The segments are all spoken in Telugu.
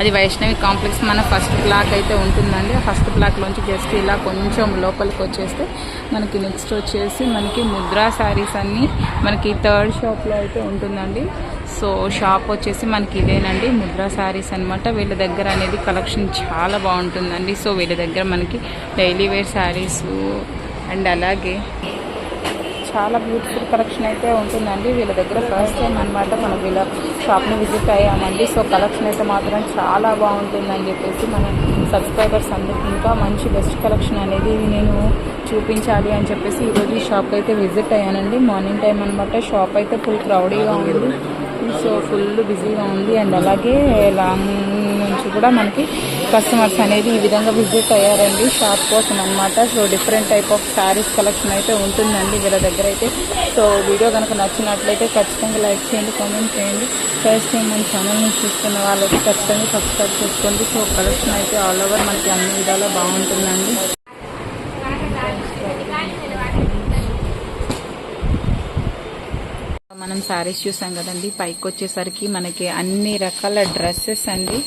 అది వైష్ణవి కాంప్లెక్స్ మన ఫస్ట్ బ్లాక్ అయితే ఉంటుందండి. ఫస్ట్ బ్లాక్లోంచి జస్ట్ ఇలా కొంచెం లోపలికి వచ్చేస్తే మనకి నెక్స్ట్ వచ్చేసి మనకి ముద్రా శారీస్ అన్నీ మనకి థర్డ్ షాప్లో అయితే ఉంటుందండి. సో షాప్ వచ్చేసి మనకి ఇదేనండి ముద్రా శారీస్ అనమాట వీళ్ళ దగ్గర అనేది కలెక్షన్ చాలా బాగుంటుందండి. సో వీళ్ళ దగ్గర మనకి డైలీ వేర్ శారీస్ అండ్ అలాగే చాలా బ్యూటిఫుల్ కలెక్షన్ అయితే ఉంటుందండి. వీళ్ళ దగ్గర ఫస్ట్ టైం అనమాట మనం వీళ్ళ షాప్ని విజిట్ అయ్యామండి. సో కలెక్షన్ అయితే మాత్రం చాలా బాగుంటుందని చెప్పేసి మన సబ్స్క్రైబర్స్ అందరికీ ఇంకా మంచి బెస్ట్ కలెక్షన్ అనేది నేను చూపించాలి అని చెప్పేసి ఈరోజు ఈ షాప్కి అయితే విజిట్ అయ్యానండి. మార్నింగ్ టైం అనమాట షాప్ అయితే ఫుల్ క్రౌడీగా ఉంది. సో ఫుల్ బిజీగా ఉంది. అండ్ అలాగే లాంగ్ నుంచి కూడా మనకి కస్టమర్స్ అనేది ఈ విధంగా విజిట్ అయ్యారండి. షాప్ కోసం అనమాట so different type of saris collection అయితే ఉంటుందండి వీళ్ళ దగ్గర అయితే. సో వీడియో కనుక నచ్చినట్లయితే ఖచ్చితంగా లైక్ చేయండి కామెంట్ చేయండి. ఫస్ట్ టైం మన ఛానల్ని చూస్తున్న వాళ్ళకి ఖచ్చితంగా సబ్స్క్రైబ్ చేసుకోండి. సో కలెక్షన్ అయితే ఆల్ ఓవర్ మనకి అన్ని విధాలా బాగుంటుందండి. మనం శారీస్ చూసాం కదండి పైకి వచ్చేసరికి మనకి అన్ని రకాల డ్రెస్సెస్ అండి.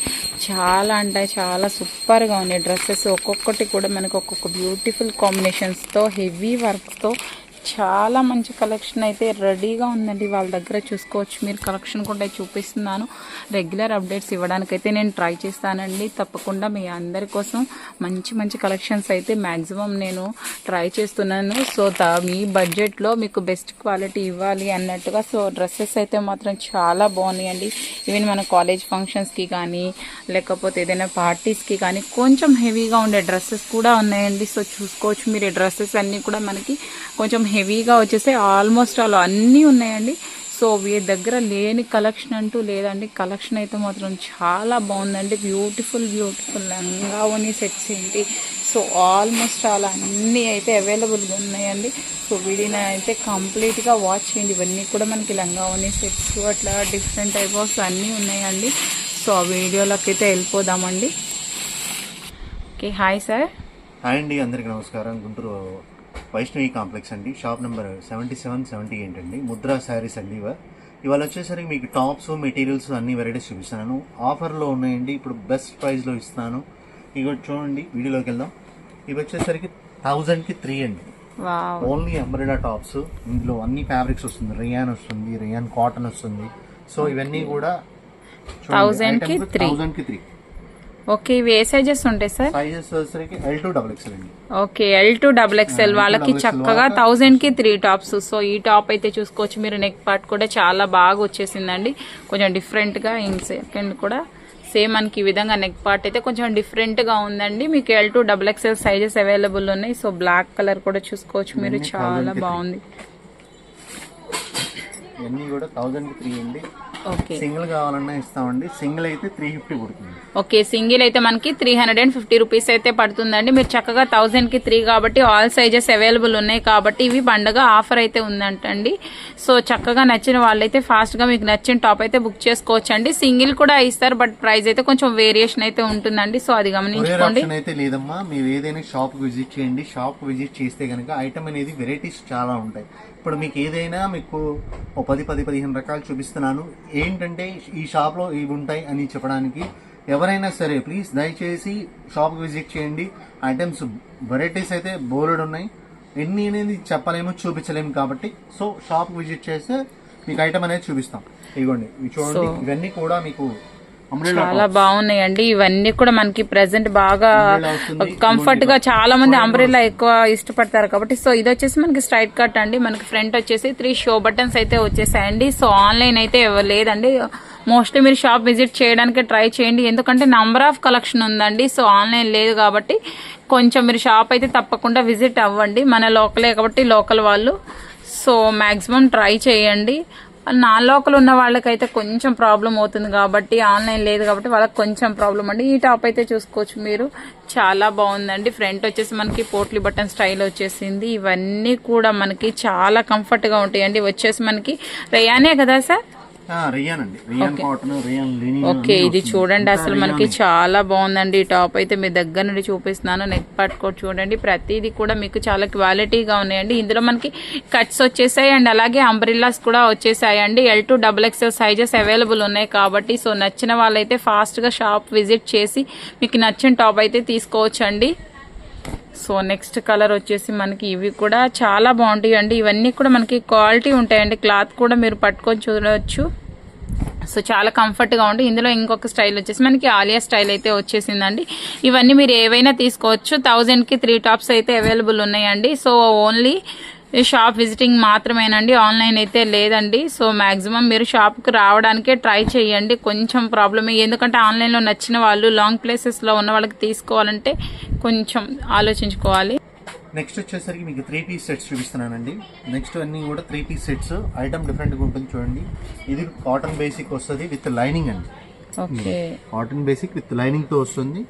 చాలా అంటే చాలా సూపర్గా ఉన్నాయి డ్రెస్సెస్ ఒక్కొక్కటి కూడా మనకు ఒక్కొక్క బ్యూటిఫుల్ కాంబినేషన్స్తో హెవీ వర్క్తో చాలా మంచి కలెక్షన్ అయితే రెడీగా ఉందండి. వాళ్ళ దగ్గర చూసుకోవచ్చు. మీరు కలెక్షన్ కూడా చూపిస్తున్నాను. రెగ్యులర్ అప్డేట్స్ ఇవ్వడానికైతే నేను ట్రై చేస్తానండి. తప్పకుండా మీ అందరి కోసం మంచి మంచి కలెక్షన్స్ అయితే మ్యాక్సిమం నేను ట్రై చేస్తున్నాను. సో మీ బడ్జెట్లో మీకు బెస్ట్ క్వాలిటీ ఇవ్వాలి అన్నట్టుగా సో డ్రెస్సెస్ అయితే మాత్రం చాలా బాగున్నాయండి. ఈవెన్ మన కాలేజ్ ఫంక్షన్స్కి కానీ లేకపోతే ఏదైనా పార్టీస్కి కానీ కొంచెం హెవీగా ఉండే డ్రెస్సెస్ కూడా ఉన్నాయండి. సో చూసుకోవచ్చు. మీరు ఈ డ్రెస్సెస్ అన్నీ కూడా మనకి కొంచెం హెవీగా వచ్చేసి ఆల్మోస్ట్ ఆల్ అన్నీ ఉన్నాయండి. సో వీరి దగ్గర లేని కలెక్షన్ అంటూ లేదండి. కలెక్షన్ అయితే మాత్రం చాలా బాగుందండి. బ్యూటిఫుల్ బ్యూటిఫుల్ లంగా ఓని సెట్స్ ఏంటి. సో ఆల్మోస్ట్ ఆల్ అన్నీ అయితే అవైలబుల్గా ఉన్నాయండి. సో వీడిని అయితే కంప్లీట్గా వాచ్ చేయండి. ఇవన్నీ కూడా మనకి లంగా ఓని సెట్స్ అట్లా డిఫరెంట్ టైప్ ఆఫ్ అన్నీ ఉన్నాయండి. సో ఆ వీడియోలోకి అయితే వెళ్ళిపోదామండి. Okay hi sir. హాయ్ అండి. అందరికీ నమస్కారం. గుంటూరు వైష్ణవి కాంప్లెక్స్ అండి. Shop number seventy seven seventy eight అండి. ముద్రా శారీస్ అండి ఇవ. ఇవాళ వచ్చేసరికి మీకు టాప్స్ మెటీరియల్స్ అన్ని వెరైటీస్ చూపిస్తాను ఆఫర్లో ఉన్నాయండి. ఇప్పుడు బెస్ట్ ప్రైస్లో ఇస్తాను ఇవి చూడండి. వీడియోలోకి వెళ్దాం. ఇవి వచ్చేసరికి థౌజండ్కి త్రీ అండి. Only umbrella tops. ఇందులో అన్ని ఫ్యాబ్రిక్స్ వస్తుంది. రియాన్ వస్తుంది రియాన్ కాటన్ వస్తుంది. సో ఇవన్నీ కూడా Thousand కి three. థౌజండ్కి త్రీ. ఓకే ఇవి ఏ సైజెస్ ఉంటాయి సార్? సైజెస్ వచ్చేసరికి ఎల్ టూ డబల్ ఎక్స్ఎల్ అండి. Okay L to double XL వాళ్ళకి చక్కగా థౌజండ్కి త్రీ టాప్స్ సో ఈ టాప్ అయితే చూసుకోవచ్చు. మీరు నెక్ పార్ట్ కూడా చాలా బాగా వచ్చేసిందండి. కొంచెం డిఫరెంట్గా ఇన్ సెకండ్ కూడా సేమ్ మనకి ఈ విధంగా నెక్ పార్ట్ అయితే కొంచెం డిఫరెంట్గా ఉందండి. మీకు L to double XL sizes available ఉన్నాయి. సో బ్లాక్ కలర్ కూడా చూసుకోవచ్చు మీరు. చాలా 1000 కి బాగుంది. ఇవన్నీ కూడా థౌజండ్కి త్రీ అండి. ఓకే సింగిల్ కావాలన్నా ఇస్తామండి. సింగిల్ అయితే త్రీ ఫిఫ్టీ పడుతుంది. ఓకే సింగిల్ అయితే మనకి three hundred and fifty rupees అయితే పడుతుందండి. మీరు చక్కగా థౌజండ్కి త్రీ కాబట్టి ఆల్ సైజెస్ అవైలబుల్ ఉన్నాయి కాబట్టి ఇవి పండగ ఆఫర్ అయితే ఉందంటండి. సో చక్కగా నచ్చిన వాళ్ళైతే ఫాస్ట్గా మీకు నచ్చిన టాప్ అయితే బుక్ చేసుకోవచ్చు అండి సింగిల్ కూడా ఇస్తారు బట్ ప్రైస్ అయితే కొంచెం వేరియేషన్ అయితే ఉంటుందండి. సో అది గమనించుకోండి. అయితే లేదమ్మా. మీరు ఏదైనా షాప్ విజిట్ చేయండి. షాప్ విజిట్ చేస్తే కనుక ఐటమ్ అనేది వెరైటీస్ చాలా ఉంటాయి. ఇప్పుడు మీకు ఏదైనా మీకు ఓ పది పది పదిహేను రకాలు చూపిస్తున్నాను. ఏంటంటే ఈ షాప్లో ఇవి ఉంటాయి అని చెప్పడానికి ఎవరైనా సరే ప్లీజ్ దయచేసి షాప్ విజిట్ చేయండి. ఐటమ్స్ వెరైటీస్ అయితే బోలెడ్ ఉన్నాయి. ఎన్ని అనేది చెప్పలేము చూపించలేము కాబట్టి. సో షాప్ విజిట్ చేస్తే మీకు ఐటమ్ అనేది చూపిస్తాం. ఇదిగోండి ఇవి చూడండి. ఇవన్నీ కూడా మీకు చాలా బాగున్నాయండి. ఇవన్నీ కూడా మనకి ప్రెసెంట్ బాగా. కంఫర్ట్గా చాలా మంది అంబ్రెల్లా ఎక్కువ ఇష్టపడతారు కాబట్టి సో ఇది వచ్చేసి మనకి స్ట్రైట్ కట్ అండి. మనకి ఫ్రంట్ వచ్చేసి త్రీ షో బటన్స్ అయితే వచ్చేసాయండి. సో ఆన్లైన్ అయితే లేదండి. మోస్ట్లీ మీరు షాప్ విజిట్ చేయడానికి ట్రై చేయండి. ఎందుకంటే నంబర్ ఆఫ్ కలెక్షన్ ఉందండి. సో ఆన్లైన్ లేదు కాబట్టి కొంచెం మీరు షాప్ అయితే తప్పకుండా విజిట్ అవ్వండి. మన లోకలే కాబట్టి లోకల్ వాళ్ళు. సో మాక్సిమం ట్రై చేయండి. నా లోకల్ ఉన్న వాళ్ళకైతే కొంచెం ప్రాబ్లం అవుతుంది కాబట్టి ఆన్లైన్ లేదు కాబట్టి వాళ్ళకి కొంచెం ప్రాబ్లం అండి. ఈ టాప్ అయితే చూసుకోవచ్చు మీరు. చాలా బాగుందండి. ఫ్రంట్ వచ్చేసి మనకి పోట్లీ బటన్ స్టైల్ వచ్చేసింది. ఇవన్నీ కూడా మనకి చాలా కంఫర్ట్గా ఉంటాయండి. వచ్చేసి మనకి రేయానే కదా సార్? అండి. ఓకే. ఇది చూడండి అసలు మనకి చాలా బాగుందండి ఈ టాప్ అయితే. మీ దగ్గర నుండి చూపిస్తున్నాను నెక్ పట్టుకో చూడండి. ప్రతిదీ కూడా మీకు చాలా క్వాలిటీగా ఉన్నాయండి. ఇందులో మనకి కట్స్ వచ్చేసాయి అండ్ అలాగే అంబ్రిల్లాస్ కూడా వచ్చేసాయండి L to double XL sizes available ఉన్నాయి కాబట్టి సో నచ్చిన వాళ్ళైతే ఫాస్ట్గా షాప్ విజిట్ చేసి మీకు నచ్చిన టాప్ అయితే తీసుకోవచ్చండి. సో నెక్స్ట్ కలర్ వచ్చేసి మనకి ఇవి కూడా చాలా బాగుంటాయి అండి. ఇవన్నీ కూడా మనకి క్వాలిటీ ఉంటాయండి. క్లాత్ కూడా మీరు పట్టుకొని చూడవచ్చు సో చాలా కంఫర్ట్గా ఉండి ఇందులో ఇంకొక స్టైల్ వచ్చేసి మనకి ఆలియా స్టైల్ అయితే వచ్చేసిందండి. ఇవన్నీ మీరు ఏవైనా తీసుకోవచ్చు. థౌజండ్కి త్రీ టాప్స్ అయితే అవైలబుల్ ఉన్నాయండి. సో ఓన్లీ షాప్ విజిటింగ్ మాత్రమేనండి ఆన్లైన్ అయితే లేదండి. సో మాక్సిమం మీరు షాప్కి రావడానికే ట్రై చేయండి కొంచెం ప్రాబ్లమే ఎందుకంటే ఆన్లైన్లో నచ్చిన వాళ్ళు లాంగ్ ప్లేసెస్లో ఉన్న వాళ్ళకి తీసుకోవాలంటే కొంచెం ఆలోచించుకోవాలి. నెక్స్ట్ వచ్చేసరికి మీకు త్రీ పీస్ సెట్స్ చూపిస్తున్నానండి. నెక్స్ట్ అన్ని కూడా త్రీ పీస్ సెట్స్. ఐటమ్ డిఫరెంట్గా ఉంటుంది చూడండి. ఇది కాటన్ బేసిక్ వస్తుంది విత్ లైనింగ్ అండి. ఓకే. కాటన్ బేసిక్ విత్ లైనింగ్తో వస్తుంది.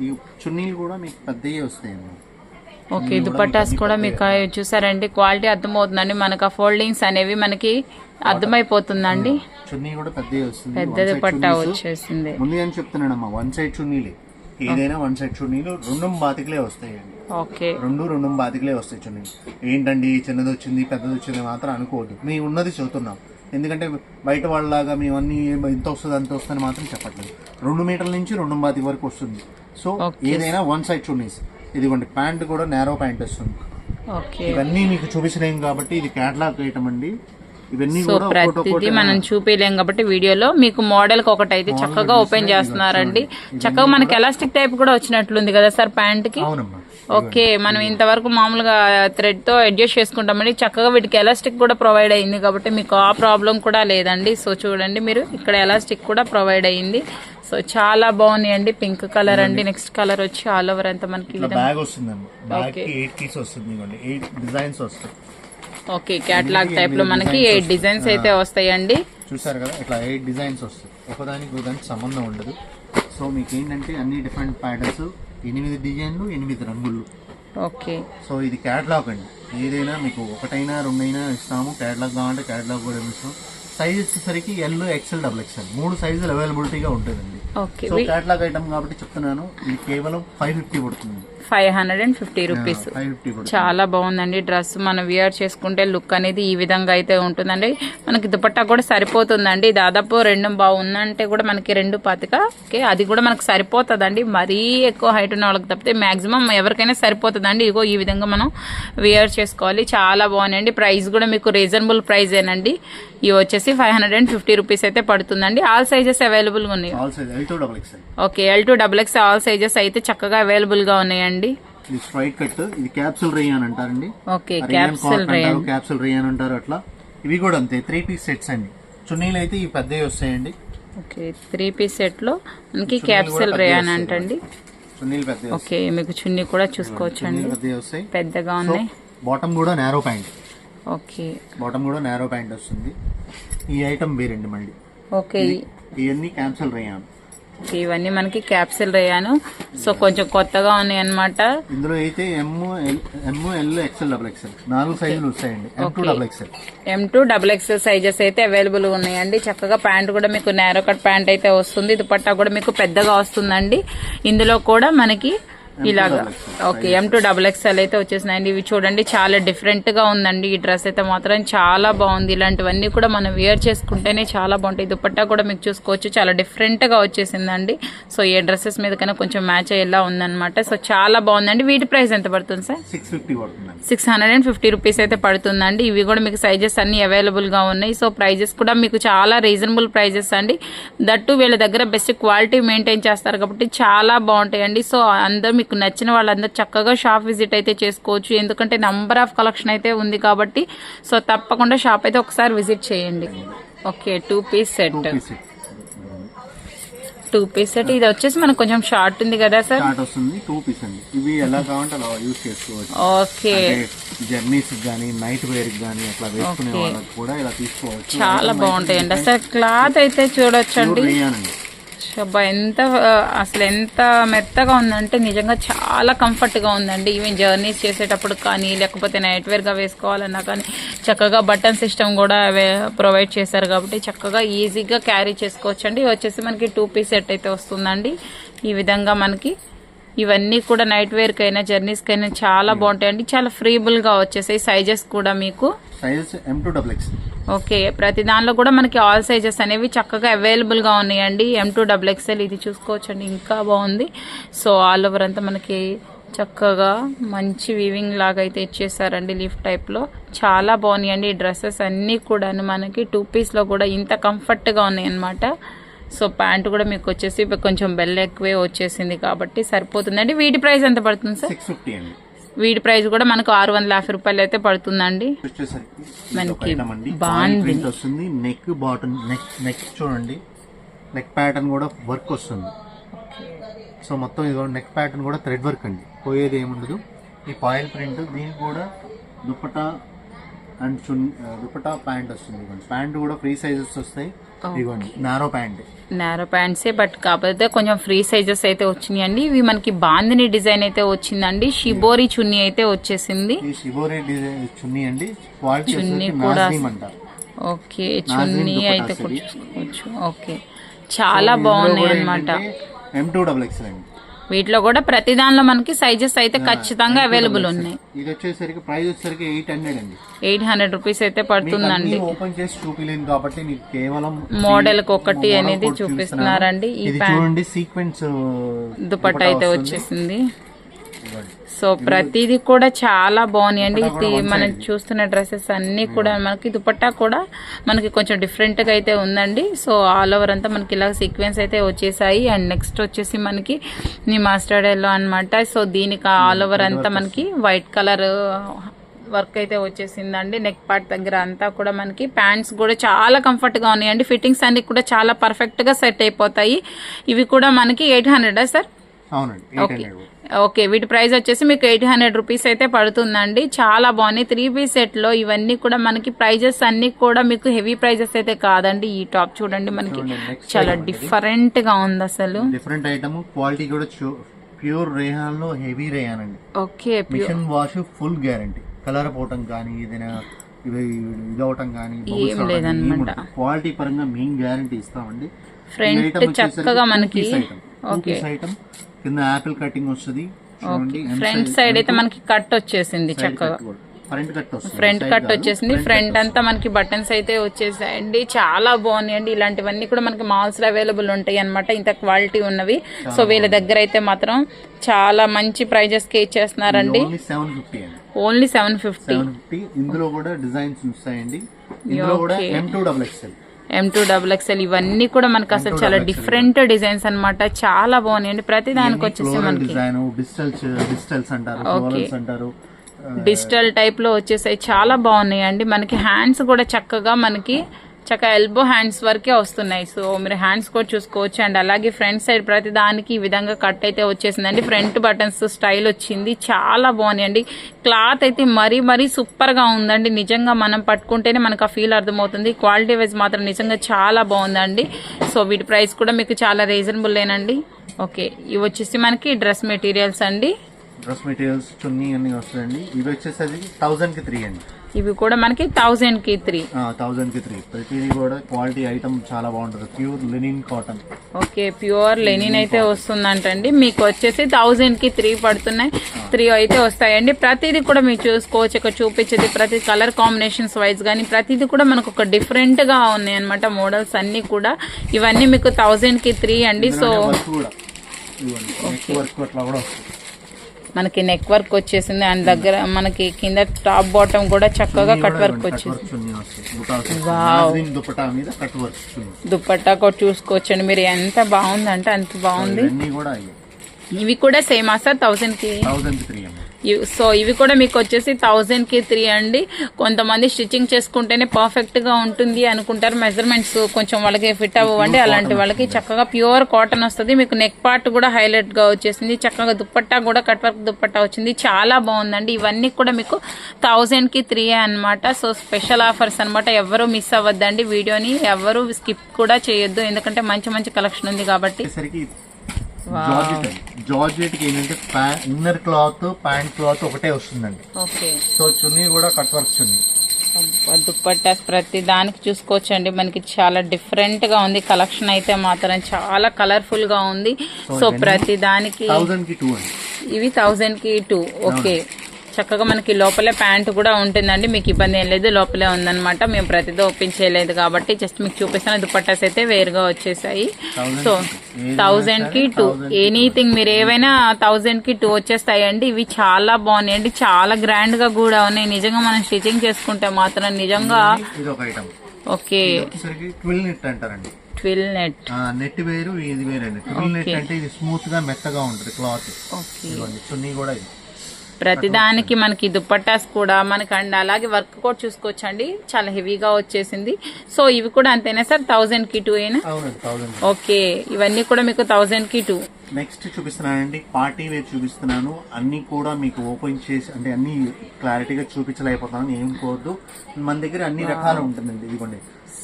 ఈ చున్నీలు కూడా మీకు పెద్దవి వస్తాయండి. ఓకే దుపట్టాస్ కూడా మీకు చూసారండి క్వాలిటీ అర్థమవుతుందండి. మనకు ఆ ఫోల్డింగ్స్ అనేవి మనకి అర్థమైపోతుందండి. చున్నీ కూడా పెద్ద దుపట్టా. వచ్చేసింది. అని చెప్తున్నానమ్మా వన్ సైడ్ చున్నీలే. ఏదైనా వన్ సైడ్ చున్నీలు రెండు బాతికలే వస్తాయండి. ఓకే. రెండు రెండు బాతికలే వస్తాయి చున్నీలు. ఏంటండి చిన్నది వచ్చింది పెద్దది వచ్చింది మాత్రం అనుకోవద్దు. మీ ఉన్నది చెబుతున్నాం. ఎందుకంటే బయట వాళ్ళలాగా మేము అన్ని ఇంత వస్తుంది అంత వస్తుంది మాత్రం చెప్పట్లేదు. రెండు మీటర్ల నుంచి రెండు బాతి వరకు వస్తుంది. సో. ఏదైనా వన్ సైడ్ చున్నీస్. ఇదిగోండి ప్యాంట్ కూడా నేరో ప్యాంట్ వస్తుంది ఓకే. ఇవన్నీ మీకు చూపించలేము కాబట్టి ఇది క్యాటలాగ్ ఐటమ్ అండి. ఇవన్నీ సో ప్రతిదీ మనం చూపించలేం కాబట్టి వీడియోలో మీకు మోడల్కి ఒకటి అయితే చక్కగా ఓపెన్ చేస్తున్నారండి. చక్కగా మనకి ఎలాస్టిక్ టైప్ కూడా వచ్చినట్లుంది కదా సార్ ప్యాంట్కి ఓకే మనం ఇంతవరకు మామూలుగా థ్రెడ్తో అడ్జస్ట్ చేసుకుంటామండి. చక్కగా వీటికి ఎలాస్టిక్ కూడా ప్రొవైడ్ అయింది కాబట్టి మీకు ఆ ప్రాబ్లం కూడా లేదండి. సో చూడండి మీరు ఇక్కడ ఎలాస్టిక్ కూడా ప్రొవైడ్ అయింది. సో చాలా బాగున్నాయండి. పింక్ కలర్ అండి. నెక్స్ట్ కలర్ వచ్చి ఆల్ ఓవర్ అంతా మనకి బ్యాగ్ వస్తుందండి బ్యాగ్ ఎయిట్ పీస్ వస్తుంది ఎయిట్ డిజైన్స్ వస్తాయి. ఓకే క్యాట్లాగ్ టైప్లో మనకి ఎయిట్ డిజైన్స్ అయితే వస్తాయండి. చూసారు కదా? ఇట్లా ఎయిట్ డిజైన్స్ వస్తాయి. ఒకదానికి ఒకదానికి సంబంధం ఉండదు. సో మీకు ఏంటంటే అన్ని డిఫరెంట్ ప్యాటర్న్స్ ఎనిమిది డిజైన్లు ఎనిమిది రంగులు. ఓకే సో ఇది క్యాటలాగ్ అండి. ఏదైనా మీకు ఒకటైనా రెండైనా ఇస్తాము. క్యాటలాగ్ కావాలంటే క్యాటలాగ్ కూడా ఇస్తాం. సైజ్ వచ్చేసరికి ఎల్ ఎక్సెల్ డబుల్ ఎక్సెల్ మూడు సైజులు అవైలబిలిటీగా ఉంటుందండి. సో క్యాటలాగ్ ఐటమ్ కాబట్టి చెప్తున్నాను. ఇది కేవలం ఫైవ్ ఫిఫ్టీ పడుతుంది. Five hundred and fifty rupees చాలా బాగుందండి డ్రెస్. మనం వియర్ చేసుకుంటే లుక్ అనేది ఈ విధంగా అయితే ఉంటుందండి. మనకి దుపట్టా కూడా సరిపోతుందండి. దాదాపు రెండు బాగుందంటే కూడా మనకి రెండు పాతిక. ఓకే అది కూడా మనకు సరిపోతుందండి. మరీ ఎక్కువ హైట్ ఉన్న వాళ్ళకి తప్పితే మాక్సిమం ఎవరికైనా సరిపోతుందండి. ఇగో ఈ విధంగా మనం వియర్ చేసుకోవాలి. చాలా బాగున్నాయండి. ప్రైస్ కూడా మీకు రీజనబుల్ ప్రైజేనండి ఇవి వచ్చేసి five hundred and fifty rupees అయితే పడుతుందండి. ఆల్ సైజెస్ అవైలబుల్గా ఉన్నాయి. Okay L to double X all sizes అయితే చక్కగా అవైలబుల్గా ఉన్నాయండి. ఇది స్ట్రైట్ కట్ ఇది క్యాప్సూల్ రేయాన్ అంటారండి. Okay capsule rayon capsule rayon అంటారు అట్లా. ఇవి కూడా అంతే త్రీ పీస్ సెట్స్ అండి. చున్నీలు అయితే ఈ పెద్దవి వస్తాయండి. ఓకే త్రీ పీస్ సెట్లో మనకి క్యాప్సల్ రేయాన్ అంటండి. చున్నీలు పెద్దవి ఓకే మీకు చున్నీ కూడా చూసుకోవచ్చు అండి పెద్దగా ఉన్నాయి. బాటమ్ కూడా నేరో ప్యాంట్ ఓకే. బాటమ్ కూడా నేరో ప్యాంట్ వస్తుంది. ఈ ఐటమ్ వేరండి మళ్ళీ. ఓకే ఇవన్నీ క్యాప్సూల్ రేయాన్ ఇవన్నీ మనకి క్యాప్సల్ రేయాను సో కొంచెం కొత్తగా ఉన్నాయి అన్నమాట. ఇందులో అయితే నాలుగు సైజులు వస్తాయండి. M to double XL sizes అయితే అవైలబుల్ ఉన్నాయండి. చక్కగా ప్యాంట్ కూడా మీకు నేరో కట్ ప్యాంట్ అయితే వస్తుంది. దుపట్టా కూడా మీకు పెద్దగా వస్తుందండి. ఇందులో కూడా మనకి ఇలాగా. Okay M to double XL అయితే వచ్చేసినాయండి. ఇవి చూడండి చాలా డిఫరెంట్గా ఉందండి. ఈ డ్రెస్ అయితే మాత్రం చాలా బాగుంది. ఇలాంటివన్నీ కూడా మనం వేర్ చేసుకుంటేనే చాలా బాగుంటాయి. దుపట్టా కూడా మీకు చూసుకోవచ్చు. చాలా డిఫరెంట్గా వచ్చేసిందండి. సో ఏ డ్రెస్సెస్ మీద కన్నా కొంచెం మ్యాచ్ అయ్యేలా ఉందన్నమాట. సో చాలా బాగుందండి. వీటి ప్రైస్ ఎంత పడుతుంది సార్? సిక్స్ ఫిఫ్టీ పడుతుందండి. Six hundred and fifty rupees అయితే పడుతుందండి. ఇవి కూడా మీకు సైజెస్ అన్ని అవైలబుల్గా ఉన్నాయి. సో ప్రైజెస్ కూడా మీకు చాలా రీజనబుల్ ప్రైజెస్ అండి. దట్టు వీళ్ళ దగ్గర బెస్ట్ క్వాలిటీ మెయింటైన్ చేస్తారు కాబట్టి చాలా బాగుంటాయండి. సో అందరూ మీకు నచ్చిన వాళ్ళందరూ చక్కగా షాప్ విజిట్ అయితే చేసుకోవచ్చు. ఎందుకంటే నంబర్ ఆఫ్ కలెక్షన్ అయితే ఉంది కాబట్టి సో తప్పకుండా షాప్ అయితే ఒకసారి విజిట్ చేయండి. Okay two piece set two piece set ఇది వచ్చేసి మనకు కొంచెం షార్ట్ ఉంది కదా సార్? స్టార్ట్ వస్తుంది టూ పీస్ అండి. ఇవి ఎలా కావాలంటే అలా యూస్ చేసుకోవచ్చు. ఓకే జర్నీస్ కానీ నైట్ వేర్ కానీ అట్లా వేసుకునే Okay. వాళ్ళకి కూడా ఇలా తీసుకోవచ్చు. చాలా బాగుంటాయండి. అసలు క్లాత్ అయితే చూడొచ్చండి. అబ్బా ఎంత అసలు ఎంత మెత్తగా ఉందంటే నిజంగా చాలా కంఫర్ట్గా ఉందండి. ఈవెన్ జర్నీస్ చేసేటప్పుడు కానీ లేకపోతే నైట్ వేర్గా వేసుకోవాలన్నా కానీ చక్కగా బటన్ సిస్టమ్ కూడా ప్రొవైడ్ చేశారు కాబట్టి చక్కగా ఈజీగా క్యారీ చేసుకోవచ్చండి. ఇవి వచ్చేసి మనకి టూ పీస్ సెట్ అయితే వస్తుందండి. ఈ విధంగా మనకి ఇవన్నీ కూడా నైట్ వేర్కైనా జర్నీస్కైనా చాలా బాగుంటాయండి. చాలా ఫ్రీబుల్గా వచ్చేసాయి. సైజెస్ కూడా మీకు sizes M to double X okay ప్రతి దానిలో కూడా మనకి ఆల్ సైజెస్ అనేవి చక్కగా అవైలబుల్గా ఉన్నాయండి. ఎం టూ డబుల్ ఎక్స్ఎల్ ఇది చూసుకోవచ్చండి ఇంకా బాగుంది. సో ఆల్ ఓవర్ అంతా మనకి చక్కగా మంచి వీవింగ్ లాగా అయితే ఇచ్చేసారండి లిఫ్ట్ టైప్లో చాలా బాగున్నాయండి ఈ డ్రెస్సెస్ అన్నీ కూడా మనకి టూ పీస్లో కూడా ఇంత కంఫర్ట్గా ఉన్నాయన్నమాట. సో ప్యాంట్ కూడా మీకు వచ్చేసి కొంచెం బెల్ ఎక్కువే వచ్చేసింది కాబట్టి సరిపోతుందండి. వీటి ప్రైస్ ఎంత పడుతుంది సార్ సిక్స్ ఫిఫ్టీ అండి. వీటి ప్రైస్ కూడా మనకు ఆరు వందల యాభై రూపాయలు అయితే పడుతుందండి. మనకి బాగుంది. వస్తుంది. నెక్ బాటమ్ నెక్ నెక్ చూడండి. నెక్ ప్యాటర్న్ కూడా వర్క్ వస్తుంది. సో మొత్తం ఇది నెక్ ప్యాటర్న్ కూడా థ్రెడ్ వర్క్ అండి. పోయేది ఏముండదు. ఈ పాయిల్ ప్రింట్ దీనికి కూడా దుప్పటా అండ్ చున్ దుప్పటా ప్యాంట్ వస్తుంది. ప్యాంట్ కూడా ఫ్రీ సైజెస్ వస్తాయి. ఇదిగోండి నారో ప్యాంట్ నారో ప్యాంట్సే బట్ కాకపోతే కొంచెం ఫ్రీ సైజెస్ అయితే వచ్చినాయండి. ఇవి మనకి బాందిని డిజైన్ అయితే వచ్చిందండి. షిబోరి చున్నీ అయితే వచ్చేసింది. డిజైన్ చున్నీ అండి. చున్నీ కూడా ఓకే చున్నీ అయితే ఓకే. చాలా బాగున్నాయి అన్నమాట ఎం టూ డబుల్ ఎక్స్ అండి వీటిలో కూడా ప్రతి దానిలో మనకి సైజెస్ అయితే ఖచ్చితంగా అవైలబుల్ ఉన్నాయి. ఇది వచ్చేసరికి ప్రైస్ వచ్చేసరికి ఎయిట్ హండ్రెడ్ అండి. ఎయిట్ హండ్రెడ్ రూపీస్ అయితే పడుతుందండి. ఓపెన్ చేసి చూపిలేను కాబట్టి మీకు కేవలం మోడల్కి ఒకటి అనేది చూపిస్తున్నారండి. ఈ చూడండి సీక్వెన్స్ దుపట్టా అయితే వచ్చేసింది. సో ప్రతిదీ కూడా చాలా బాగున్నాయండి ఇది మనం చూస్తున్న డ్రెస్సెస్ అన్ని కూడా మనకి దుపట్టా కూడా మనకి కొంచెం డిఫరెంట్గా అయితే ఉందండి. సో ఆల్ ఓవర్ అంతా మనకి ఇలా సీక్వెన్స్ అయితే వచ్చేసాయి. అండ్ నెక్స్ట్ వచ్చేసి మనకి నీ మాస్టర్డ్ ఎల్లో అన్నమాట. సో దీనికి ఆల్ ఓవర్ అంతా మనకి వైట్ కలర్ వర్క్ అయితే వచ్చేసిందండి. నెక్ పార్ట్ దగ్గర అంతా కూడా మనకి ప్యాంట్స్ కూడా చాలా కంఫర్ట్గా ఉన్నాయండి. ఫిట్టింగ్స్ అన్ని కూడా చాలా పర్ఫెక్ట్గా సెట్ అయిపోతాయి. ఇవి కూడా మనకి ఎయిట్ హండ్రెడా సార్? ఓకే. ఓకే వీటి ప్రైస్ వచ్చేసి మీకు ఎయిట్ హండ్రెడ్ రూపీస్ అయితే పడుతుందండి. చాలా బాగున్నాయి. త్రీ పీస్ సెట్లో ఇవన్నీ కూడా మనకి ప్రైజెస్ అన్ని కూడా మీకు హెవీ ప్రైజెస్ అయితే కాదండి. ఈ టాప్ చూడండి మనకి. చాలా డిఫరెంట్గా ఉంది అసలు. Different item. క్వాలిటీ కూడా ప్యూర్ రేహాన్లో హెవీ రేహాన్ అండి. Okay machine wash full guarantee. Colour పోవటం కానీ ఏదైనా ఇవి ఇదవటం కానీ. క్వాలిటీ పరంగా మేము గ్యారంటీ ఇస్తామండి. Front చక్కగా మనకి ఓకే. ఐటమ్ కింద యాపిల్ కటింగ్ వస్తుంది. ఫ్రంట్ సైడ్ అయితే మనకి కట్ వచ్చేసింది చక్కగా. ఫ్రంట్ కట్ వచ్చేసింది. ఫ్రంట్ అంతా మనకి బటన్స్ అయితే వచ్చేసాయండి. చాలా బాగున్నాయండి. ఇలాంటివన్నీ కూడా మనకి మాల్స్లో అవైలబుల్ ఉంటాయి అన్నమాట. ఇంత క్వాలిటీ ఉన్నవి. సో వీళ్ళ దగ్గర అయితే మాత్రం చాలా మంచి ప్రైజెస్కి ఇచ్చేస్తున్నారండి. ఓన్లీ సెవెన్ ఫిఫ్టీ ఇందులో కూడా డిజైన్స్ వస్తాయండి. ఇందులో కూడా. M to double XL M to double XL ఇవన్నీ కూడా మనకి అసలు చాలా డిఫరెంట్ డిజైన్స్ అన్నమాట. చాలా బాగున్నాయండి. ప్రతి దానికి వచ్చేసి మనకి ఆ, డిజిటల్ టైప్లో వచ్చేసాయి. చాలా బాగున్నాయండి. మనకి హ్యాండ్స్ కూడా చక్కగా మనకి చక్కగా ఎల్బో హ్యాండ్స్ వరకే వస్తున్నాయి. సో మీరు హ్యాండ్స్ కూడా చూసుకోవచ్చు. అండ్ అలాగే ఫ్రంట్ సైడ్ ప్రతి దానికి ఈ విధంగా కట్ అయితే వచ్చేసిందండి. ఫ్రంట్ బటన్స్ స్టైల్ వచ్చింది. చాలా బాగున్నాయండి. క్లాత్ అయితే మరీ మరీ సూపర్గా ఉందండి. నిజంగా మనం పట్టుకుంటేనే మనకు ఆ ఫీల్ అర్థమవుతుంది. క్వాలిటీ వైజ్ మాత్రం నిజంగా చాలా బాగుందండి. సో వీటి ప్రైస్ కూడా మీకు చాలా రీజనబుల్ేనండి ఓకే ఇవి వచ్చేసి మనకి డ్రెస్ మెటీరియల్స్ అండి. డ్రెస్ మెటీరియల్స్ చున్నీ అన్ని వస్తాయండి. ఇవి వచ్చేసి థౌజండ్కి త్రీ అండి. ఇవి కూడా మనకి థౌజండ్కి త్రీ థౌజండ్కి త్రీ ప్రతిదీ కూడా క్వాలిటీ ఐటమ్ చాలా బాగుంటుంది. Pure linen cotton okay pure linen అయితే వస్తుందంటండి. మీకు వచ్చేసి థౌజండ్కి త్రీ పడుతున్నాయి. త్రీ అయితే వస్తాయండి. ప్రతిదీ కూడా మీరు చూసుకోవచ్చు. ఇక్కడ చూపించేది ప్రతి కలర్ కాంబినేషన్స్ వైజ్ కానీ ప్రతిదీ కూడా మనకు ఒక డిఫరెంట్గా ఉన్నాయి అనమాట మోడల్స్ అన్ని కూడా. ఇవన్నీ మీకు థౌజండ్కి త్రీ అండి. సో వర్క్ కూడా. మనకి నెక్ వర్క్ వచ్చేసింది. అండ్ దగ్గర మనకి కింద టాప్ బాటమ్ కూడా చక్కగా కట్ వర్క్ చున్నీ దుప్పట్టా కూడా చూసుకోవచ్చండి. మీరు ఎంత బాగుందంటే అంత బాగుంది. ఇవి కూడా సేమ్ సార్? థౌజండ్కి? సో ఇవి కూడా మీకు వచ్చేసి థౌజండ్కి త్రీ అండి. కొంతమంది స్టిచ్చింగ్ చేసుకుంటేనే పర్ఫెక్ట్గా ఉంటుంది అనుకుంటారు. మెజర్మెంట్స్ కొంచెం వాళ్ళకి ఫిట్ అవ్వండి అలాంటి వాళ్ళకి చక్కగా ప్యూర్ కాటన్ వస్తుంది. మీకు నెక్ పార్ట్ కూడా హైలైట్గా వచ్చేసింది. చక్కగా దుప్పట్టా కూడా కట్ వర్క్ దుప్పట్టా వచ్చింది. చాలా బాగుందండి. ఇవన్నీ కూడా మీకు థౌజండ్కి త్రీ అన్నమాట. సో స్పెషల్ ఆఫర్స్ అన్నమాట. ఎవరు మిస్ అవ్వద్దండి. వీడియోని ఎవరు స్కిప్ కూడా చేయొద్దు. ఎందుకంటే మంచి మంచి కలెక్షన్ ఉంది కాబట్టి. జార్జెట్ జార్జెట్కి ఏంటంటే ఇన్నర్ క్లాత్ ప్యాంట్ క్లాత్ ఒకటే వస్తుందండి. ఓకే. సో చున్నీ కూడా కట్ వర్క్ చున్నీ. దుప్పట్టాస్ ప్రతి దానికి చూసుకోవచ్చండి. మనకి చాలా డిఫరెంట్గా ఉంది. కలెక్షన్ అయితే మాత్రం చాలా కలర్ఫుల్గా ఉంది. సో ప్రతి దానికి ఇవి థౌజండ్కి టూ. ఓకే. చక్కగా మనకి లోపలే ప్యాంట్ కూడా ఉంటుందండి. మీకు ఇబ్బంది ఏం లేదు. లోపలే ఉందన్నమాట. మేము ప్రతిదో ఓపెన్ చేయలేదు కాబట్టి జస్ట్ మీకు చూపిస్తాను. దుపట్టాస్ అయితే వేరుగా వచ్చేసాయి. సో థౌజండ్కి టూ. ఎనీథింగ్ మీరు ఏవైనా థౌజండ్కి టూ వచ్చేస్తాయండి. ఇవి చాలా బాగున్నాయండి. చాలా గ్రాండ్గా కూడా ఉన్నాయి. నిజంగా మనం స్టిచ్చింగ్ చేసుకుంటే మాత్రం నిజంగా ఓకే. ట్విల్ నెట్ నెట్ వేరు ఇది వేరండి. ట్విల్ నెట్ అంటే ఇది స్మూత్గా మెత్తగా ఉంటుంది క్లాత్ చున్నీ కూడా ఇది. ప్రతిదానికి మనకి దుప్పట్టాస్ కూడా మనకి అండ్ అలాగే వర్క్ కూడా చూసుకోవచ్చండి. చాలా హెవీగా వచ్చేసింది. సో ఇవి కూడా అంతేనా సార్? థౌజండ్కి టూ అయినా ఓకే. ఇవన్నీ కూడా మీకు థౌజండ్కి టూ. నెక్స్ట్ చూపిస్తున్నానండి. పార్టీ వేర్ చూపిస్తున్నాను. అన్ని కూడా మీకు ఓపెన్ చేసి అంటే అన్ని క్లారిటీగా చూపించలేకపోతున్నాను. ఏం కోవద్దు మన దగ్గర అన్ని రకాలు ఉంటుందండి. ఇదిగోండి.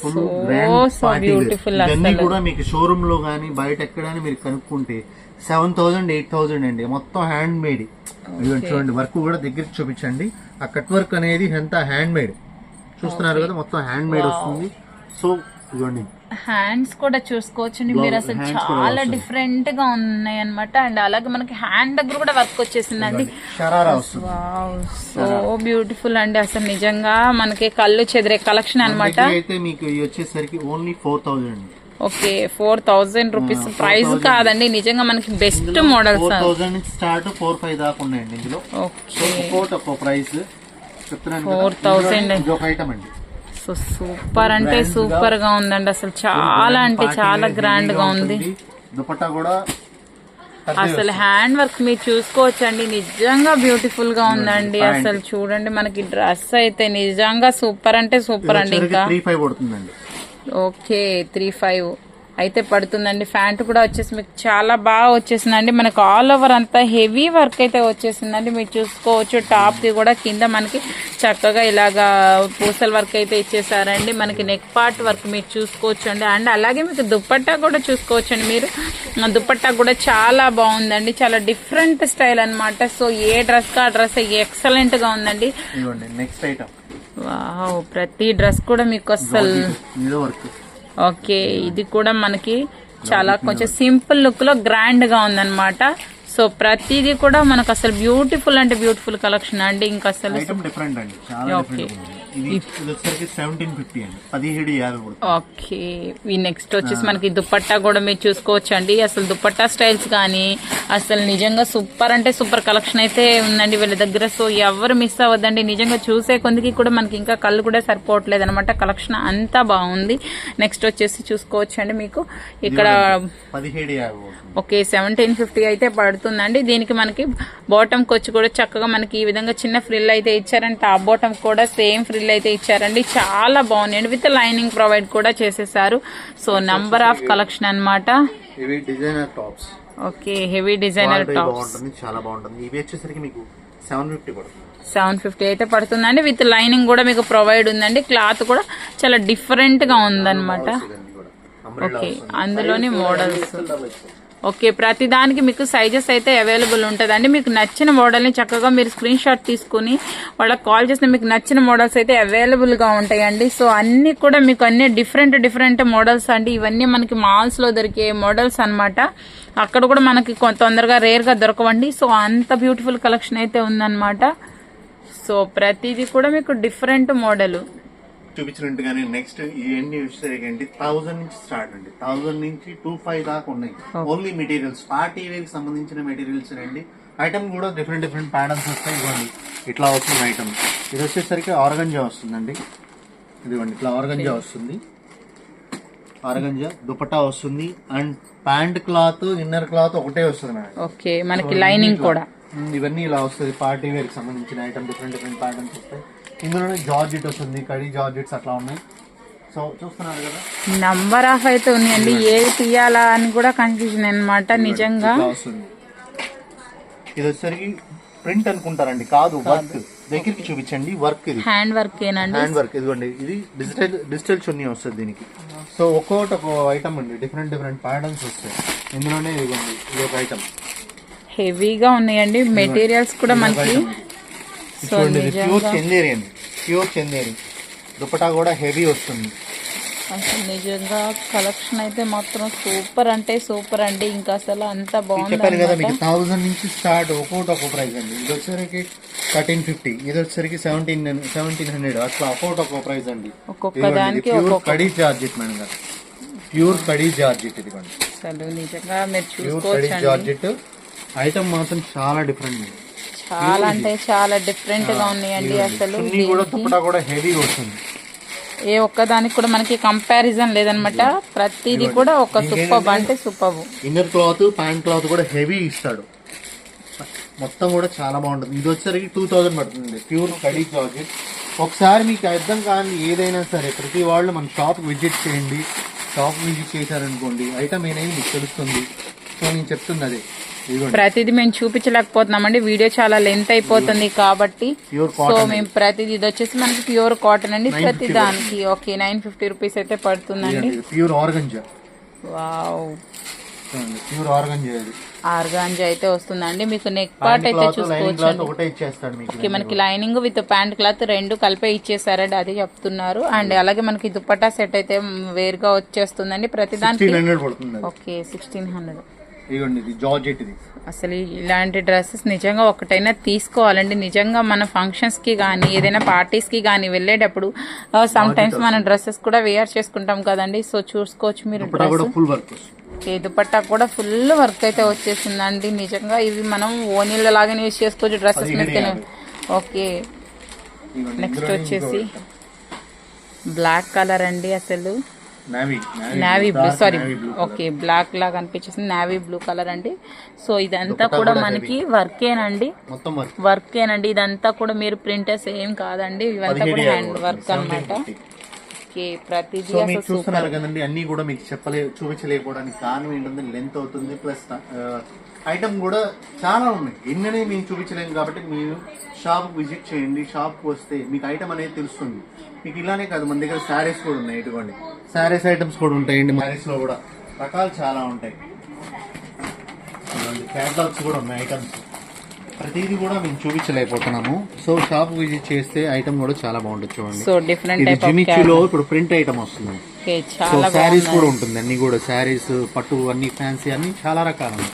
Full grand so party beautiful ఇవన్నీ. కూడా మీకు షోరూమ్లో గానీ బయట ఎక్కడైనా మీరు కనుక్కుంటే సెవెన్ థౌసండ్ ఎయిట్ థౌసండ్ అండి. మొత్తం హ్యాండ్ మేడ్ ఇదిగోండి చూడండి వర్క్ కూడా దగ్గరికి చూపించండి. ఆ కట్ వర్క్ అనేది ఎంత హ్యాండ్ మేడ్ చూస్తున్నారు కదా మొత్తం హ్యాండ్ మేడ్ వస్తుంది. సో ఇదిగోండి. హ్యాండ్స్ కూడా చూసుకోవచ్చండి మీరు. అసలు చాలా. డిఫరెంట్గా ఉన్నాయి అనమాట అండ్ అలాగే మనకి హ్యాండ్ దగ్గర కూడా వర్క్ వచ్చేసిందండి. సో బ్యూటిఫుల్ అండి. అసలు నిజంగా మనకి కళ్ళు చెదిరే కలెక్షన్ దగ్గర అయితే మీకు వచ్చేసరికి ఓన్లీ ఫోర్ థౌసండ్ అండి. Okay four thousand rupees price కాదండి నిజంగా మనకి బెస్ట్ మోడల్స్ ఫోర్ థౌసండ్ నుంచి స్టార్ట్ ఫోర్ ఫైవ్ దాకా ఉన్నాయండి ఇందులో. సో ఓకే ఒక్కోటి ఒక్కో ప్రైస్ చెప్తున్నాను కదా. 4,000 ఇందులో ఇది ఒక ఐటమ్ అండి. సో సూపర్ అంటే సూపర్గా ఉందండి అసలు చాలా అంటే చాలా గ్రాండ్గా ఉంది. దుపట్టా కూడా అసలు హ్యాండ్ వర్క్ మీరు చూసుకోవచ్చండి నిజంగా బ్యూటిఫుల్గా ఉందండి. Pant. అసలు చూడండి మనకి డ్రెస్ అయితే నిజంగా సూపర్ అంటే సూపర్ అండి ఇంకా. ఓకే త్రీ ఫైవ్ అయితే పడుతుందండి. ప్యాంట్ కూడా వచ్చేసి మీకు చాలా బాగా వచ్చేసిందండి. మనకు ఆల్ ఓవర్ అంతా హెవీ వర్క్ అయితే వచ్చేసిందండి. మీరు చూసుకోవచ్చు టాప్ది కూడా కింద మనకి చక్కగా ఇలాగా పూసల వర్క్ అయితే ఇచ్చేసారండి. మనకి నెక్ పార్ట్ వర్క్ మీరు చూసుకోవచ్చు అండి. అండ్ అలాగే మీకు దుప్పట్టా కూడా చూసుకోవచ్చు అండి మీరు. దుప్పట్టా కూడా చాలా బాగుందండి. చాలా డిఫరెంట్ స్టైల్ అనమాట సో ఏ డ్రెస్ కా డ్రెస్ ఎక్సలెంట్గా ఉందండి. నెక్స్ట్ ఐటమ్ వావ్ ప్రతి డ్రెస్ కూడా మీకు అసలు ఓకే ఇది కూడా మనకి చాలా కొంచెం సింపుల్ లుక్లో గ్రాండ్గా ఉందన్నమాట. సో ప్రతిదీ కూడా మనకు అసలు బ్యూటిఫుల్ అంటే బ్యూటిఫుల్ కలెక్షన్ అండి ఇంకా అసలు ఐటమ్ సెవెంటీన్ ఫిఫ్టీ అండి. పదిహేడు యాభై ఓకే. ఈ నెక్స్ట్ వచ్చేసి మనకి దుపట్టా కూడా మీరు చూసుకోవచ్చు అండి అసలు దుపట్టా స్టైల్స్ కానీ అసలు నిజంగా సూపర్ అంటే సూపర్ కలెక్షన్ అయితే ఉందండి వీళ్ళ దగ్గర. సో ఎవరు మిస్ అవ్వద్దండి. నిజంగా చూసే కొందికి కూడా మనకి ఇంకా కళ్ళు కూడా సరిపోవట్లేదు అనమాట కలెక్షన్ అంతా బాగుంది. నెక్స్ట్ వచ్చేసి చూసుకోవచ్చు అండి. మీకు ఇక్కడ ఓకే సెవెంటీన్ ఫిఫ్టీ అయితే పడుతుందండి. దీనికి మనకి బాటమ్ వచ్చి కూడా చక్కగా మనకి ఈ విధంగా చిన్న ఫ్రిల్ అయితే ఇచ్చారండి. టాప్ బాటమ్ కూడా సేమ్ ఫ్రిల్ అయితే ఇచ్చారండి. చాలా బాగున్నాయండి విత్ లైనింగ్ ప్రొవైడ్ కూడా చేసేసారు. So number of collection tops okay heavy designer tops బాగుంటుంది చాలా బాగుంటుంది. ఇవి వచ్చేసరికి మీకు సెవెన్ ఫిఫ్టీ పడుతుంది. సెవెన్ ఫిఫ్టీ అయితే పడుతుందండి. విత్ లైనింగ్ కూడా మీకు ప్రొవైడ్ ఉందండి. క్లాత్ కూడా చాలా డిఫరెంట్గా ఉందన్నమాట. ఓకే. అందులోని మోడల్స్. ఓకే ప్రతిదానికి మీకు సైజెస్ అయితే అవైలబుల్ ఉంటుందండి. మీకు నచ్చిన మోడల్ని చక్కగా మీరు స్క్రీన్ షాట్ తీసుకుని వాళ్ళకి కాల్ చేస్తే మీకు నచ్చిన మోడల్స్ అయితే అవైలబుల్గా ఉంటాయండి. సో అన్నీ కూడా మీకు అన్ని డిఫరెంట్ డిఫరెంట్ మోడల్స్ అండి. ఇవన్నీ మనకి మాల్స్లో దొరికే మోడల్స్ అనమాట అక్కడ కూడా మనకి కొంత తొందరగా రేర్గా దొరకవండి. సో అంత బ్యూటిఫుల్ కలెక్షన్ అయితే ఉందన్నమాట. సో ప్రతిదీ కూడా మీకు డిఫరెంట్ మోడల్ చూపించినట్టుగానే నెక్స్ట్ ఇవన్నీ వచ్చేసరికి థౌసండ్ నుంచి స్టార్ట్ అండి. థౌసండ్ నుంచి టూ ఫైవ్ దాకా ఉన్నాయి. ఓన్లీ మెటీరియల్స్ పార్టీ వేర్కి సంబంధించిన మెటీరియల్స్ అండి ఐటమ్ కూడా డిఫరెంట్ డిఫరెంట్ ప్యాటర్న్స్ వస్తాయి. ఇవ్వండి ఇట్లా వస్తుంది ఐటమ్ ఇది వచ్చేసరికి ఆర్గంజా వస్తుందండి. ఇదిగోండి. ఇట్లా ఆర్గంజా వస్తుంది. ఆర్గంజా దుపట్టా వస్తుంది. And pant cloth inner cloth ఒకటే వస్తుంది మేడం. ఓకే మనకి లైనింగ్ కూడా. ఇవన్నీ ఇలా వస్తుంది. పార్టీ వేర్కి సంబంధించిన ఐటమ్ డిఫరెంట్ డిఫరెంట్ ప్యాటర్న్స్ వస్తాయి. ఇందులోనే జార్జెట్ వస్తుంది కడి జార్జెట్స్ అట్లా ఉన్నాయి. సో చూస్తున్నారు కదా? నంబర్ ఆఫ్ అయితే ఉన్నాయండి. ఏది తీయాలా అని కూడా కన్ఫ్యూజన్ అన్నమాట నిజంగా. ఇది వచ్చేసరికి ప్రింట్ అనుకుంటారండి కాదు వర్క్ దగ్గరికి చూపించండి వర్క్ ఇది. హ్యాండ్ వర్క్ ఏనండి? హ్యాండ్ వర్క్ ఇదిగోండి ఇది డిజిటల్ డిజిటల్ చున్నీ వస్తుంది దీనికి. సో ఒక్కొక్కటి ఒక ఐటమ్ అండి డిఫరెంట్ డిఫరెంట్ ప్యాటర్న్స్ వస్తాయి. ఇందులోనే ఇదిగోండి ఇది ఒక ఐటమ్ హెవీగా ఉన్నాయండి. మెటీరియల్స్ కూడా మనకి చూడండి ఇది ప్యూర్ నిజంగా చందేరి అండి. ప్యూర్ చందేరి. దుపటా కూడా హెవీ వస్తుంది. అసలు నిజంగా కలెక్షన్ అయితే మాత్రం సూపర్ అంటే సూపర్ అండి. ఇంకా అసలు అంత ఇది బాగుంది చెప్పాను కదా. మీకు థౌసండ్ నుంచి స్టార్ట్ ఒక్కొక్కటి ఒక ప్రైస్ అండి. ఇది వచ్చేసరికి థర్టీన్ ఫిఫ్టీ ఇది వచ్చేసరికి సెవెంటీన్ సెవెంటీన్ హండ్రెడ్ అట్లా ఒక్కొక్కటి ఒక ప్రైస్ అండి. ఒక్కొక్క దానికి ప్యూర్ కడీ జార్జెట్ మేడం గారు. ప్యూర్ కడీ జార్జెట్ ఇదిగోండి అసలు నిజంగా మీరు ప్యూర్ కడీ చూసుకోవచ్చండి. జార్జెట్. ఐటమ్ మాత్రం చాలా డిఫరెంట్ ఉంది చాలా అంటే చాలా డిఫరెంట్గా ఉన్నాయండి అసలు కూడా దుపటా కూడా హెవీ వస్తుంది. ఏ ఒక్క దానికి కూడా మనకి కంపారిజన్ లేదనమాట. ప్రతిదీ కూడా ఒక సూపర్ అంటే super inner cloth pant cloth కూడా హెవీ ఇస్తాడు. మొత్తం కూడా చాలా బాగుంటుంది. ఇది వచ్చేసరికి టూ థౌజండ్ పడుతుంది. ప్యూర్ కడీ జార్జెట్ ఒకసారి మీకు అర్థం కాని ఏదైనా సరే ప్రతి వాళ్ళు మన షాప్ విజిట్ చేయండి. షాప్ విజిట్ చేశారనుకోండి ఐటమ్ ఏదైనా మీకు తెలుస్తుంది. సో నేను చెప్తుంది అదే ఇదిగోండి ప్రతిదీ మేము చూపించలేకపోతున్నామండి. వీడియో చాలా లెంత్ అయిపోతుంది కాబట్టి సో మేము ప్రతిదీ ఇది వచ్చేసి మనకి ప్యూర్ కాటన్ అండి. ప్రతి దానికి ఓకే నైన్ ఫిఫ్టీ రూపీస్ అయితే పడుతుందండి. Pure organza. Wow. Pure organza అయితే వస్తుందండి. మీకు నెక్ పార్ట్ అయితే చూసుకోవచ్చు ఓకే మనకి లైనింగ్ విత్ ప్యాంట్ క్లాత్ రెండు కలిపే ఇచ్చేసారండి. అది చెప్తున్నారు. అండ్ అలాగే మనకి దుపట్టా సెట్ అయితే వేరుగా వచ్చేస్తుందండి. ప్రతి దానికి. ఓకే సిక్స్టీన్ హండ్రెడ్ ఇదిగోండి ఇది జార్జెట్ ఇది అసలు ఇలాంటి డ్రెస్సెస్ నిజంగా ఒకటైనా తీసుకోవాలండి. నిజంగా మన ఫంక్షన్స్కి కానీ ఏదైనా పార్టీస్కి కానీ వెళ్ళేటప్పుడు సమ్ టైమ్స్ మన డ్రెస్సెస్ కూడా వేర్ చేసుకుంటాం కదండి. సో చూసుకోవచ్చు మీరు దుపటా కూడా ఫుల్ వర్క్ వస్తుంది. ఓకే దుపట్టా కూడా ఫుల్ వర్క్ అయితే వచ్చేసిందండి. నిజంగా ఇవి మనం ఓనీళ్ళ లాగానే యూజ్ చేసుకోవచ్చు డ్రెస్సెస్ మీద ఓకే. నెక్స్ట్ వచ్చేసి బ్లాక్ కలర్ అండి అసలు. Navy blue sorry navy blue okay black లాగా అనిపించేసింది. నావీ బ్లూ కలర్ అండి. సో ఇదంతా కూడా మనకి వర్కేనండి. వర్కేనండి. ఇదంతా కూడా మీరు ప్రింటర్స్ ఏం కాదండి. ఇవంతా కూడా హ్యాండ్ వర్క్ అన్నమాట. ఓకే ప్రతిదీ సో చూస్తున్నారు కదండి అన్ని కూడా మీకు చెప్పలే చూపించలేకపోవడానికి కారణం ఏంటంటే లెంత్ అవుతుంది ప్లస్ ఐటమ్ కూడా చాలా ఉన్నాయి. ఎన్ననే మేము చూపించలేము కాబట్టి మీరు షాప్ విజిట్ చేయండి షాప్కి వస్తే మీకు ఐటమ్ అనేది తెలుస్తుంది. మీకు ఇలానే కాదు మన దగ్గర శారీస్ కూడా ఉన్నాయి ఇటువంటి శారీస్ ఐటమ్స్ కూడా ఉంటాయండి. శారీస్లో కూడా రకాలు చాలా ఉంటాయి. క్యాటలాగ్స్ కూడా ఉన్నాయి ఐటమ్స్ ప్రతిదీ కూడా మేము చూపించలేకపోతున్నాము. సో షాప్ విజిట్ చేస్తే ఐటమ్ కూడా చాలా బాగుంటుంది చూడండి. సో డిఫరెంట్ ఇది జిమిచ్చులో ఇప్పుడు ప్రింట్ ఐటమ్ వస్తుంది. సో శారీస్ కూడా ఉంటుంది అన్ని కూడా. శారీస్ పట్టు అన్ని ఫ్యాన్సీ అన్ని చాలా రకాలు